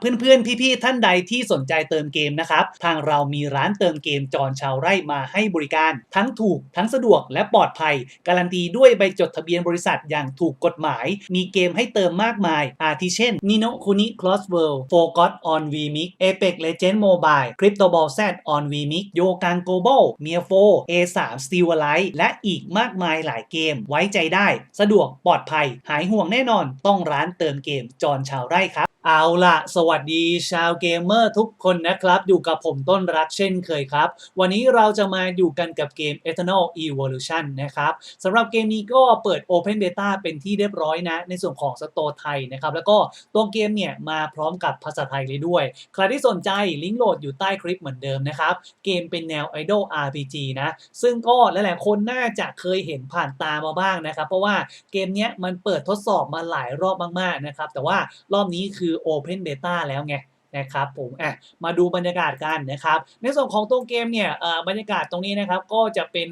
เพื่อนๆ พี่ๆ ท่านใดที่สนใจเติมเกมนะครับ ทางเรามีร้านเติมเกมจอนชาวไร่มาให้บริการ ทั้งถูกทั้งสะดวกและปลอดภัย การันตีด้วยใบจดทะเบียนบริษัทอย่างถูกกฎหมาย มีเกมให้เติมมากมาย อาทิเช่น Nino Kuni Cross World Forgot on VMix Apex Legends Mobile Crypto Ball Z on VMix โยกันโกบ a l เมียโฟ A3 Steel Alive และอีกมากมายหลายเกม ไว้ใจได้ สะดวกปลอดภัย หายห่วงแน่นอน ต้องร้านเติมเกมจอนชาวไร่ครับ เอาล่ะสวัสดีชาวเกมเมอร์ทุกคนนะครับ อยู่กับผมต้นรักเช่นเคยครับ วันนี้เราจะมาอยู่กันกับเกม Eternal Evolution นะครับสำหรับเกมนี้ก็เปิด Open Beta เป็นที่เรียบร้อยนะ ในส่วนของสโตร์ไทยนะครับ แล้วก็ตัวเกมเนี่ยมาพร้อมกับภาษาไทยเลยด้วย ใครที่สนใจลิงก์โหลดอยู่ใต้คลิปเหมือนเดิมนะครับ เกมเป็นแนว Idol RPG นะ ซึ่งก็หลายๆคนน่าจะเคยเห็นผ่านตามาบ้างนะครับ เพราะว่าเกมเนี้ยมันเปิดทดสอบมาหลายรอบมากๆนะครับแต่ว่ารอบนี้คือ Open Beta แล้วไงนะครับผมอะมาดูบรรยากาศกันนะครับในส่วนของตัวเกมเนี่ยบรรยากาศตรงนี้นะครับก็จะเป็น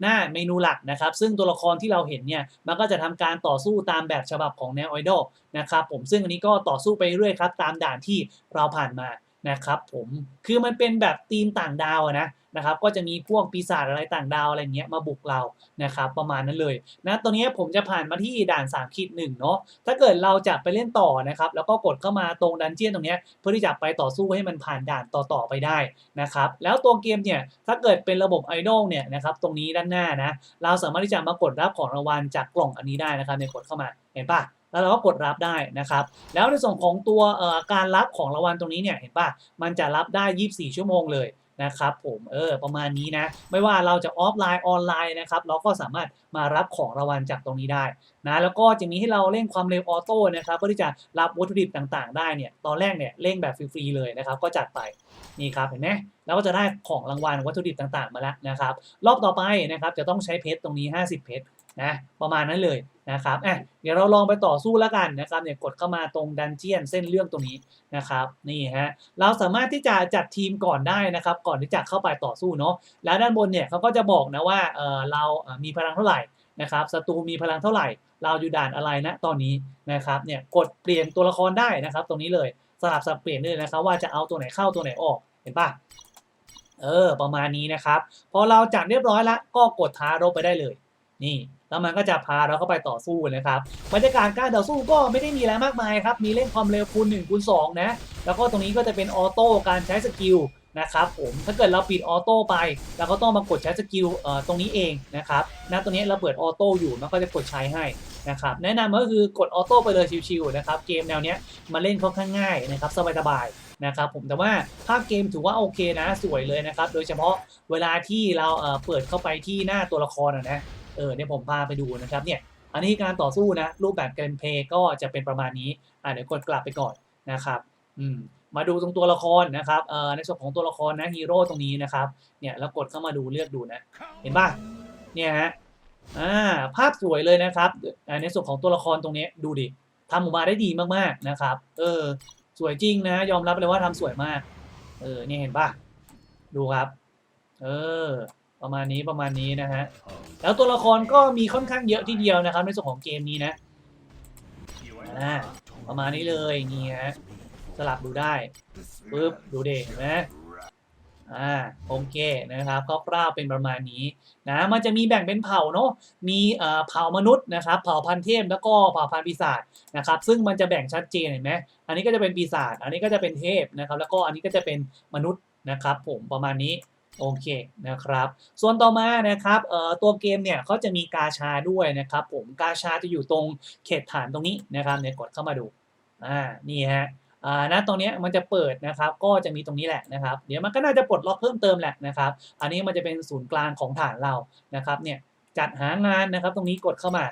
หน้าเมนูหลักนะครับซึ่งตัวละครที่เราเห็นเนี่ยมันก็จะทำการต่อสู้ตามแบบฉบับของแนวไอดอลนะครับผมซึ่งอันนี้ก็ต่อสู้ไปเรื่อยครับตามด่านที่เราผ่านมานะครับผมคือมันเป็นแบบธีมต่างดาวนะนะครับก็จะมีพวกปีศาจอะไรต่างดาวอะไรเงี้ยมาบุกเรานะครับประมาณนั้นเลยนะตรงนี้ผมจะผ่านมาที่ด่าน3ขีดหนึ่งเนาะถ้าเกิดเราจะไปเล่นต่อนะครับแล้วก็กดเข้ามาตรงดันเจียนตรงเนี้ยเพื่อที่จะไปต่อสู้ให้มันผ่านด่านต่อๆไปได้นะครับแล้วตัวเกมเนี่ยถ้าเกิดเป็นระบบไอดอลเนี่ยนะครับตรงนี้ด้านหน้านะเราสามารถที่จะมากดรับของรางวัลจากกล่องอันนี้ได้นะครับเนี่ยกดเข้ามาเห็นปะแล้วเราก็กดรับได้นะครับ แล้วในส่วนของตัวเอ่อการรับของรางวัลตรงนี้เนี่ยเห็นปะมันจะรับได้ 24 ชั่วโมงเลย นะครับผมเออประมาณนี้นะ ไม่ว่าเราจะออฟไลน์ออนไลน์นะครับ เราก็สามารถมารับของรางวัลจากตรงนี้ได้นะแล้วก็จะมีให้เราเร่งความเร็วออโต้นะครับเพื่อที่จะรับวัตถุดิบต่างๆ ได้เนี่ยตอนแรกเนี่ยเร่งแบบฟรีๆเลยนะครับก็จัดไปนี่ครับเห็นไหมเราก็จะได้ของรางวัลวัตถุดิบต่างๆ มาแล้วนะครับรอบต่อไปนะครับจะต้องใช้เพชรตรงนี้ 50 เพชรนะประมาณนั้นเลยนะครับอะเดี๋ยวเราลองไปต่อสู้แล้วกันนะครับเนี่ยกดเข้ามาตรงดันเจียนเส้นเรื่องตรงนี้นะครับนี่ฮะเราสามารถที่จะจัดทีมก่อนได้นะครับ ก่อนที่จะเข้าไปต่อสู้เนาะแล้วด้านบนเนี่ยเขาก็จะบอกนะว่าเออเรามีพลังเท่าไหร่ นะครับศัตรูมีพลังเท่าไหร่ เราอยู่ด่านอะไรนะตอนนี้นะครับเนี่ยกดเปลี่ยนตัวละครได้นะครับ ตรงนี้เลยสลับสับเปลี่ยนได้เลยนะครับ ว่าจะเอาตัวไหนเข้าตัวไหนออกเห็นปะเออประมาณนี้นะครับพอเราจัดเรียบร้อยแล้วก็กดท้ารบไปได้เลย นี่แล้วมันก็จะพาเราเข้าไปต่อสู้นะครับบรรยากาศการต่อสู้ก็ไม่ได้มีอะไรมากมายครับ มีเล่นความเร็วคูณ1คูณ2นะ แล้วก็ตรงนี้ก็จะเป็นออโต้การใช้สกิล นะครับผมถ้าเกิดเราปิดออโต้ไปเราก็ต้องมากดใช้สกิลตรงนี้เองนะครับนะตรงนี้เราเปิดออโต้อยู่มันก็จะกดใช้ให้นะครับแนะนำก็คือกดออโต้ไปเลยชิวๆนะครับเกมแนวเนี้ยมาเล่นค่อนข้างง่ายนะครับสบายๆนะครับผมแต่ว่าภาพเกมถือว่าโอเคนะสวยเลยนะครับโดยเฉพาะเวลาที่เราเปิดเข้าไปที่หน้าตัวละครอะนะเออเนี่ยผมพาไปดูนะครับเนี่ยอันนี้การต่อสู้นะรูปแบบเกมเพลย์ก็จะเป็นประมาณนี้อ่าเดี๋ยวกดกลับไปก่อนนะครับอืม มาดูตรงตัวละครนะครับเอ่อในส่วนของตัวละครนะฮีโร่ตรงนี้นะครับเนี่ยแล้วกดเข้ามาดูเลือกดูนะเห็นป่ะเนี่ยฮะอ่าภาพสวยเลยนะครับอ่าในส่วนของตัวละครตรงนี้ดูดิทำออกมาได้ดีมากๆนะครับ เออสวยจริงนะ ยอมรับเลยว่าทำสวยมาก เออเนี่ยเห็นป่ะดูครับ เออ ประมาณนี้ประมาณนี้นะฮะแล้วตัวละครก็มีค่อนข้างเยอะทีเดียวนะครับ ในส่วนของเกมนี้นะอ่าประมาณนี้เลยนี่ฮะ สลับดูได้ปึ๊บดูเด็กนะอ่าโอเคนะครับคร่าวๆเป็นประมาณนี้นะมันจะมีแบ่งเป็นเผ่าเนาะมีเอ่อเผ่ามนุษย์นะครับเผ่าพันธุ์เทพแล้วก็เผ่าพันธุ์ปีศาจนะครับซึ่งมันจะแบ่งชัดเจนเห็นไหมอันนี้ก็จะเป็นปีศาจอันนี้ก็จะเป็นเทพนะครับแล้วก็อันนี้ก็จะเป็นมนุษย์นะครับผมประมาณนี้โอเคนะครับ ส่วนต่อมานะครับเอ่อตัวเกมเนี่ยเขาจะมีกาชาด้วยนะครับ ผมกาชาจะอยู่ตรงเขตฐานตรงนี้นะครับเนี่ยกดเข้ามาดูอ่านี่ฮะ อ่านะตรงนี้มันจะเปิดนะครับก็จะมีตรงนี้แหละนะครับ เดี๋ยวมันก็น่าจะปลดล็อกเพิ่มเติมแหละนะครับ อันนี้มันจะเป็นศูนย์กลางของฐานเรานะครับเนี่ยจัดหางานนะครับตรงนี้กดเข้ามา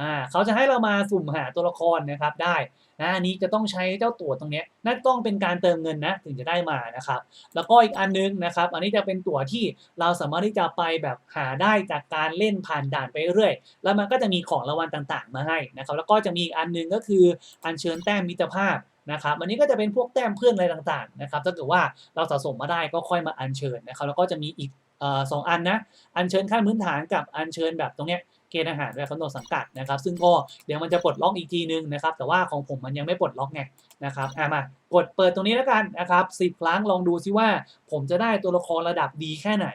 อ่าเขาจะให้เรามาสุ่มหาตัวละครนะครับได้นะอันนี้จะต้องใช้เจ้าตั๋วตรงนี้นั่นต้องเป็นการเติมเงินนะถึงจะได้มานะครับ แล้วก็อีกอันนึงนะครับ อันนี้จะเป็นตั๋วที่เราสามารถที่จะไปแบบหาได้จากการเล่นผ่านด่านไปเรื่อยแล้วมันก็จะมีของรางวัลต่างๆ มาให้นะครับ แล้วก็จะมีอีกอันนึงก็คืออัญเชิญแต้มมิตรภาพ นะครับอันนี้ก็จะเป็นพวกแต้มเพื่อนอะไรต่างๆนะครับถ้าเกิดว่าเราสะสมมาได้ก็ค่อยมาอัญเชิญนะครับแล้วก็จะมีอีกสองอันนะอัญเชิญขั้นพื้นฐานกับอัญเชิญแบบตรงเนี้ยเกณฑ์อาหารแบบกำหนดสังกัดนะครับ ซึ่งก็เดี๋ยวมันจะปลดล็อกอีกทีนึงนะครับแต่ว่าของผมมันยังไม่ปลดล็อกไงนะครับอะมากดเปิดตรงนี้แล้วกันนะครับสิบครั้งลองดูซิว่า ผมจะได้ตัวละครระดับดีแค่ไหน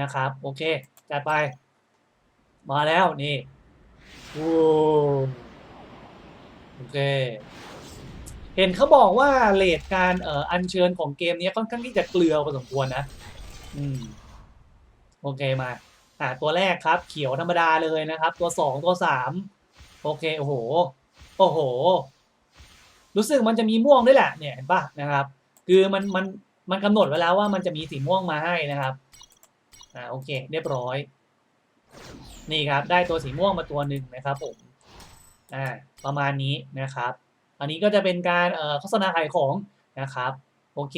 นะครับโอเคจัดไป มาแล้วนี่โอ้โอเค เห็นเขาบอกว่าเลทการเอ่ออัญเชิญของเกมนี้ค่อนข้างที่จะเกลือพอสมควรนะ อืม โอเคมา อ่าตัวแรกครับ เขียวธรรมดาเลยนะครับ ตัวสองตัวสามโอเคโอ้โหโอ้โห รู้สึกมันจะมีม่วงด้วยแหละ เนี่ยเห็นปะนะครับ คือมันมันมันกำหนดไว้แล้วว่ามันจะมีสีม่วงมาให้นะครับ อ่าโอเค เรียบร้อย นี่ครับ ได้ตัวสีม่วงมาตัวหนึ่งนะครับผม อ่า ประมาณนี้นะครับ อันนี้ก็จะเป็นการโฆษณาขายของนะครับโอเค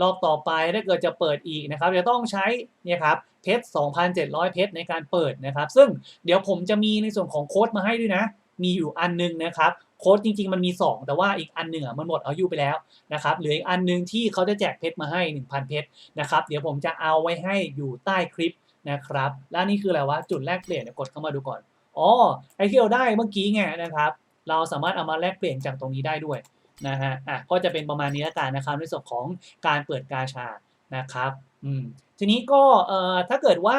รอบต่อไปถ้าเกิดจะเปิดอีกนะครับจะต้องใช้เนี่ยครับเพชร2,700 เพชรในการเปิดนะครับ ซึ่งเดี๋ยวผมจะมีในส่วนของโค้ดมาให้ด้วยนะ มีอยู่อันหนึงนะครับโค้ดจริงๆมันมี 2 แต่ว่าอีกอันหนึ่งอะมันหมดอายุไปแล้วนะครับเหลืออีกอันหนึงที่เขาจะแจกเพชรมาให้ 1,000 เพชรนะครับเดี๋ยวผมจะเอาไว้ให้อยู่ใต้คลิปนะครับ แล้วนี่คืออะไรวะจุดแลกเปลี่ยนกดเข้ามาดูก่อนอ๋อไอที่เราได้เมื่อกี้ไงนะครับ เราสามารถเอามาแลกเปลี่ยนจากตรงนี้ได้ด้วยนะฮะอะก็จะเป็นประมาณนี้แล้วกันนะครับในส่วนของการเปิดกาชานะครับอืมทีนี้ก็เอ่อถ้าเกิดว่า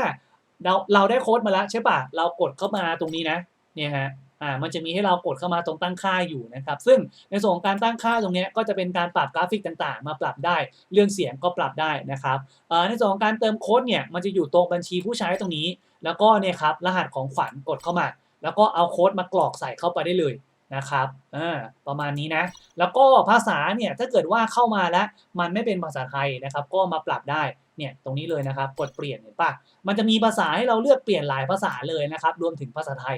เราเราได้โค้ดมาแล้วใช่ปะเรากดเข้ามาตรงนี้นะเนี่ยฮะอ่ามันจะมีให้เรากดเข้ามาตรงตั้งค่าอยู่นะครับ ซึ่งในส่วนของการตั้งค่าตรงนี้ก็จะเป็นการปรับกราฟิกต่างๆ มาปรับได้ เรื่องเสียงก็ปรับได้นะครับเอ่อในส่วนของการเติมโค้ดเนี่ยมันจะอยู่ตรงบัญชีผู้ใช้ตรงนี้ แล้วก็เนี่ยครับรหัสของขวัญกดเข้ามา แล้วก็เอาโค้ดมากรอกใส่เข้าไปได้เลย นะครับอ่าประมาณนี้นะ แล้วก็ภาษาเนี่ยถ้าเกิดว่าเข้ามาแล้วมันไม่เป็นภาษาไทยนะครับ ก็มาปรับได้เนี่ยตรงนี้เลยนะครับ กดเปลี่ยนเห็นปะมันจะมีภาษาให้เราเลือกเปลี่ยนหลายภาษาเลยนะครับ รวมถึงภาษาไทย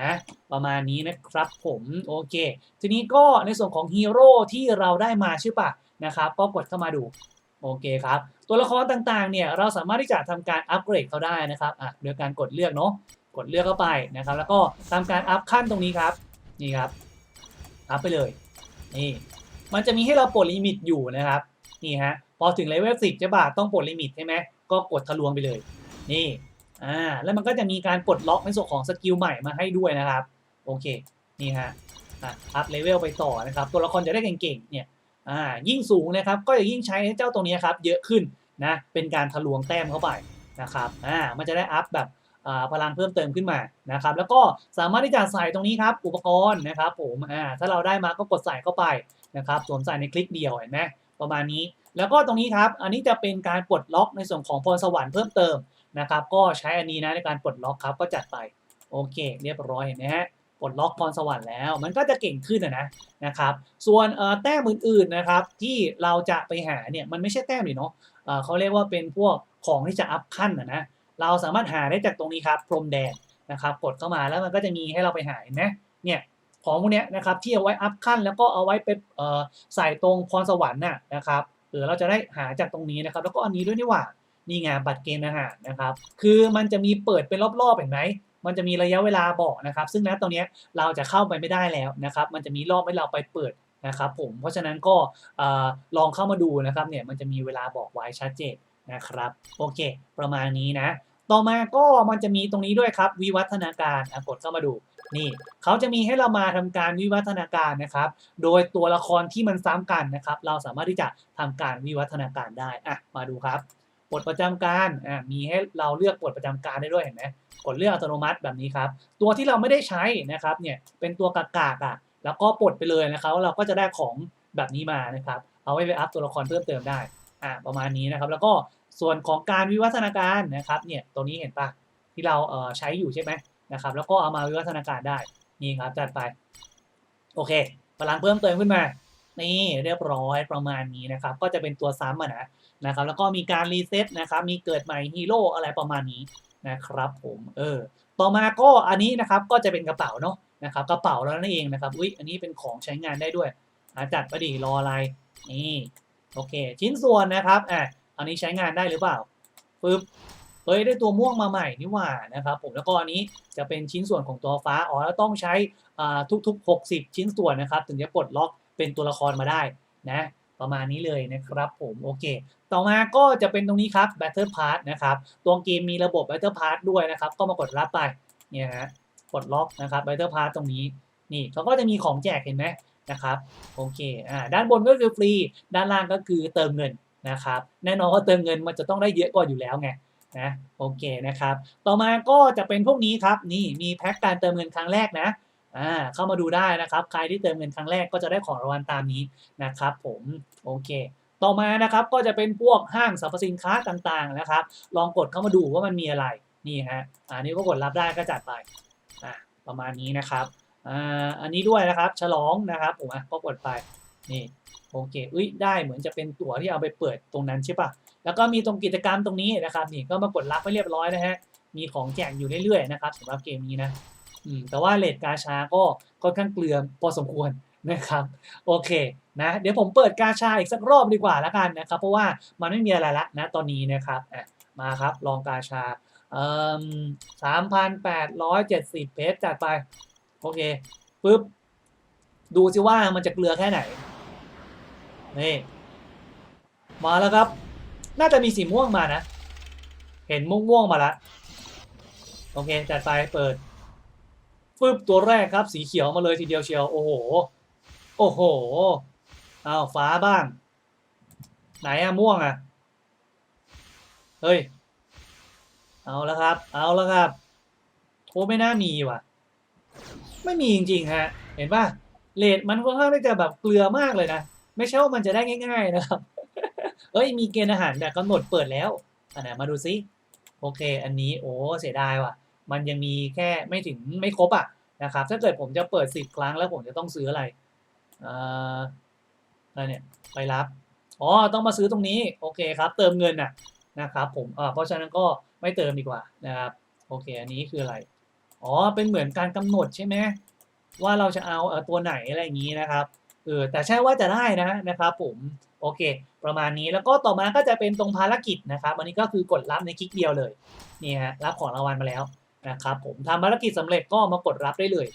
นะประมาณนี้นะครับผมโอเค ทีนี้ก็ในส่วนของฮีโร่ที่เราได้มาใช่ปะนะครับ ก็กดเข้ามาดูโอเคครับ ตัวละครต่างๆ เนี่ยเราสามารถที่จะทำการอัปเกรดเขาได้นะครับอะโดยการกดเลือกเนาะกดเลือกเข้าไปนะครับ แล้วก็ทำการอัพขั้นตรงนี้ครับ นี่ครับอัพไปเลย นี่ มันจะมีให้เราปลดลิมิตอยู่นะครับ นี่ฮะ พอถึงเลเวลสิบใช่ป่ะต้องปลดลิมิตใช่ไหมก็กดทะลวงไปเลย นี่ อ่า แล้วมันก็จะมีการปลดล็อกในส่วนของสกิลใหม่มาให้ด้วยนะครับ โอเค นี่ฮะอะอัพเลเวลไปต่อนะครับ ตัวละครจะได้เก่งๆ เนี่ย อ่า ยิ่งสูงนะครับ ก็จะยิ่งใช้เจ้าตัวนี้ครับ เยอะขึ้นนะ เป็นการทะลวงแต้มเข้าไปนะครับ อ่า มันจะได้อัพแบบ พลังเพิ่มเติมขึ้นมานะครับ แล้วก็สามารถที่จะใส่ตรงนี้ครับ อุปกรณ์นะครับ ผมอ่าถ้าเราได้มาก็กดใส่เข้าไปนะครับสวมใส่ในคลิกเดียวเห็นไหมประมาณนี้ แล้วก็ตรงนี้ครับ อันนี้จะเป็นการปลดล็อกในส่วนของพรสวรรค์เพิ่มเติมนะครับ ก็ใช้อันนี้นะในการปลดล็อกครับก็จัดไปโอเค เรียบร้อยเห็นไหมฮะปลดล็อกพรสวรรค์แล้ว มันก็จะเก่งขึ้นนะนะครับ ส่วนแต้มอื่นๆนะครับ ที่เราจะไปหาเนี่ยมันไม่ใช่แต้มหรอเนาะเขาเรียกว่าเป็นพวกของที่จะอัพขั้นนะนะ เราสามารถหาได้จากตรงนี้ครับพรมแดงนะครับ กดเข้ามาแล้วมันก็จะมีให้เราไปหาเห็นไหมเนี่ยของพวกเนี้ยนะครับที่เอาไว้อัพขั้นแล้วก็เอาไว้ไปเอ่อใส่ตรงพรสวรรค์น่ะนะครับเออเราจะได้หาจากตรงนี้นะครับ แล้วก็อันนี้ด้วยนี่หว่านี่ไงบัตรเกณฑ์อาหารนะครับ คือมันจะมีเปิดเป็นรอบๆเห็นไหมมันจะมีระยะเวลาบอกนะครับ ซึ่งณตรงเนี้ยเราจะเข้าไปไม่ได้แล้วนะครับ มันจะมีรอบให้เราไปเปิดนะครับผมเพราะฉะนั้นก็เอ่อลองเข้ามาดูนะครับเนี่ยมันจะมีเวลาบอกไว้ชัดเจน นะครับ โอเค ประมาณนี้นะ ต่อมาก็มันจะมีตรงนี้ด้วยครับ วิวัฒนาการอะกดเข้ามาดูนี่เขาจะมีให้เรามาทำการวิวัฒนาการนะครับ โดยตัวละครที่มันซ้ำกันนะครับ เราสามารถที่จะทำการวิวัฒนาการได้อะมาดูครับปลดประจำการอะมีให้เราเลือกปลดประจำการได้ด้วยเห็นไหมกดเลือกอัตโนมัติแบบนี้ครับ ตัวที่เราไม่ได้ใช้นะครับเนี่ยเป็นตัวกากากๆอะแล้วก็ปลดไปเลยนะครับเราก็จะได้ของแบบนี้มานะครับ เอาไว้ไปอัพตัวละครเพิ่มเติมได้ อะประมาณนี้นะครับ แล้วก็ส่วนของการวิวัฒนาการนะครับเนี่ยตัวนี้เห็นปะที่เราเอ่อใช้อยู่ใช่ไหมนะครับ แล้วก็เอามาวิวัฒนาการได้นี่ครับจัดไป โอเคพลังเพิ่มเติมขึ้นมา นี่เรียบร้อยประมาณนี้นะครับ ก็จะเป็นตัวซ้ำอะนะนะครับ แล้วก็มีการรีเซ็ตนะครับ มีเกิดใหม่ฮีโร่อะไรประมาณนี้นะครับ ผมเออต่อมาก็อันนี้นะครับก็จะเป็นกระเป๋าเนาะนะครับ กระเป๋าแล้วนั่นเองนะครับอุ้ยอันนี้เป็นของใช้งานได้ด้วยจัดไปดิรออะไรนี่ โอเค ชิ้นส่วนนะครับอะอันนี้ใช้งานได้หรือเปล่าปึ๊บเอ้ยได้ตัวม่วงมาใหม่นี่หว่านะครับผมแล้วก็อันนี้จะเป็นชิ้นส่วนของตัวฟ้าอ๋อแล้วต้องใช้อ่าทุกๆ 60 ชิ้นส่วนนะครับ ถึงจะปลดล็อกเป็นตัวละครมาได้นะประมาณนี้เลยนะครับผมโอเค ต่อมาก็จะเป็นตรงนี้ครับ Battle Pass นะครับตัวเกมมีระบบ Battle Pass ด้วยนะครับ ก็มากดรับไปเนี่ยฮะปลดล็อกนะครับไบเตอร์พาร์ตรงนี้นี่เขาก็จะมีของแจกเห็นไหม นะครับโอเคอ่าด้านบนก็คือฟรี ด้านล่างก็คือเติมเงินนะครับ แน่นอนว่าเติมเงินมันจะต้องได้เยอะกว่าอยู่แล้วไงนะโอเคนะครับ ต่อมาก็จะเป็นพวกนี้ครับนี่มีแพ็กการเติมเงินครั้งแรกนะอ่าเข้ามาดูได้นะครับ ใครที่เติมเงินครั้งแรกก็จะได้ของรางวัลตามนี้นะครับ ผมโอเค ต่อมานะครับก็จะเป็นพวกห้างสรรพสินค้าต่างๆนะครับ ลองกดเข้ามาดูว่ามันมีอะไรนี่ฮะอันนี้ก็กดรับได้ก็จัดไปอ่าประมาณนี้นะครับ อันนี้ด้วยนะครับ ฉลองนะครับผมอะก็กดไปนี่โอเคอุ้ยได้เหมือนจะเป็นตั๋วที่เอาไปเปิดตรงนั้นใช่ปะแล้วก็มีตรงกิจกรรมตรงนี้นะครับนี่ก็มากดรับไปเรียบร้อยนะฮะมีของแจกอยู่เรื่อยๆนะครับสำหรับเกมนี้นะอืมแต่ว่าเลทกาชาก็ค่อนข้างเกลือพอสมควรนะครับโอเคนะเดี๋ยวผมเปิดกาชาอีกสักรอบดีกว่าล้วกันนะครับ เพราะว่ามันไม่มีอะไรละนะตอนนี้นะครับอะมาครับลองกาชาเอ่อสามพันแปดร้อยเจ็ดสิบเพชรจัดไป โอเคปุ๊บดูสิว่ามันจะเกลือแค่ไหนนี่มาแล้วครับ น่าจะมีสีม่วงมานะ เห็นม่วงม่วงๆมาละโอเคจัดไปเปิดฟึบตัวแรกครับ สีเขียวมาเลยทีเดียวเชียวโอ้โหโอ้โหเอาฟ้าบ้าง ไหนอะม่วงอะเฮ้ย เอาแล้วครับ เอาแล้วครับโทไม่น่ามีว่ะ ไม่มีจริงๆฮะ เห็นป่ะเลทมันค่อนข้างที่จะแบบเกลือมากเลยนะ ไม่ใช่ว่ามันจะได้ง่าย ๆ นะครับเฮ้ยมีเกณฑ์อาหารแบบกำหนดเปิดแล้วอันไหนมาดูซิโอเค อันนี้โอ้เสียดายว่ะ มันยังมีแค่ไม่ถึงไม่ครบอะนะครับ ถ้าเกิดผมจะเปิดสิบครั้งแล้วผมจะต้องซื้ออะไรเอ่ออะไรเนี่ยไปรับอ๋อต้องมาซื้อตรงนี้โอเคครับ เติมเงินน่ะนะครับ ผมอ่าเพราะฉะนั้นก็ไม่เติมดีกว่านะครับโอเค อันนี้คืออะไร อ๋อ เป็นเหมือนการกำหนดใช่ไหมว่าเราจะเอาตัวไหนอะไรอย่างนี้นะครับเออแต่ใช่ว่าจะได้นะนะครับผมโอเค ประมาณนี้แล้วก็ต่อมาก็จะเป็นตรงภารกิจนะครับอันนี้ก็คือกดรับในคลิกเดียวเลยนี่ฮะรับของรางวัลมาแล้วนะครับผมทำภารกิจสำเร็จก็มากดรับได้เลย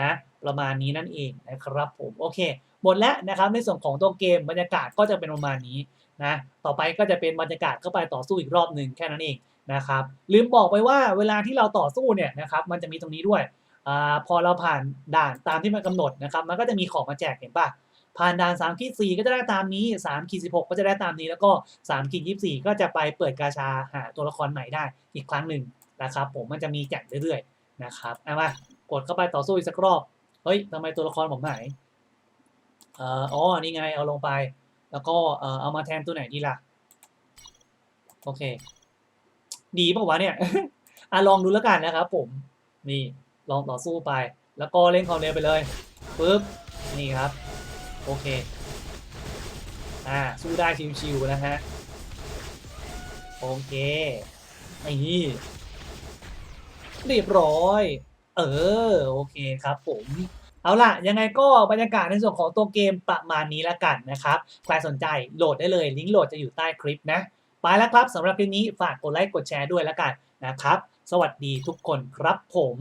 นะ ประมาณนี้นั่นเองนะครับผมโอเค หมดแล้วนะครับในส่วนของตัวเกมบรรยากาศก็จะเป็นประมาณนี้นะต่อไปก็จะเป็นบรรยากาศเข้าไปต่อสู้อีกรอบหนึ่งแค่นั้นเอง นะครับลืมบอกไปว่าเวลาที่เราต่อสู้เนี่ยนะครับมันจะมีตรงนี้ด้วยอพอเราผ่านด่านตามที่มันกำหนดนะครับมันก็จะมีของมาแจกเห็นปะผ่านด่าน3ขีด4ก็จะได้ตามนี้3ขีด16 ก็จะได้ตามนี้ แล้วก็3ขีด24 ก็จะไปเปิดกาชาหาตัวละครใหม่ได้อีกครั้งหนึ่งนะครับ ผมมันจะมีแจกเรื่อยๆนะครับเอามากดเข้าไปต่อสู้อีกสักรอบเฮ้ยทำไมตัวละครผมหายเอ่ออ๋อนี่ไงเอาลงไป แล้วก็เอ่อเอามาแทนตัวไหนดีล่ะโอเค ดีป่าวะเนี่ยอะลองดูแล้วกันนะครับผมนี่ลองต่อสู้ไป แล้วก็เล่นความเร็วไปเลยปึ๊บนี่ครับโอเคอ่าสู้ได้ชิวๆนะฮะโอเคนี่เรียบร้อย เออโอเคครับผมเอาล่ะ ยังไงก็บรรยากาศในส่วนของตัวเกมประมาณนี้ละกันนะครับ ใครสนใจโหลดได้เลย ลิงก์โหลดจะอยู่ใต้คลิปนะ ไปแล้วครับสำหรับคลิปนี้ฝากกดไลค์กดแชร์ด้วยละกันนะครับ สวัสดีทุกคนครับผม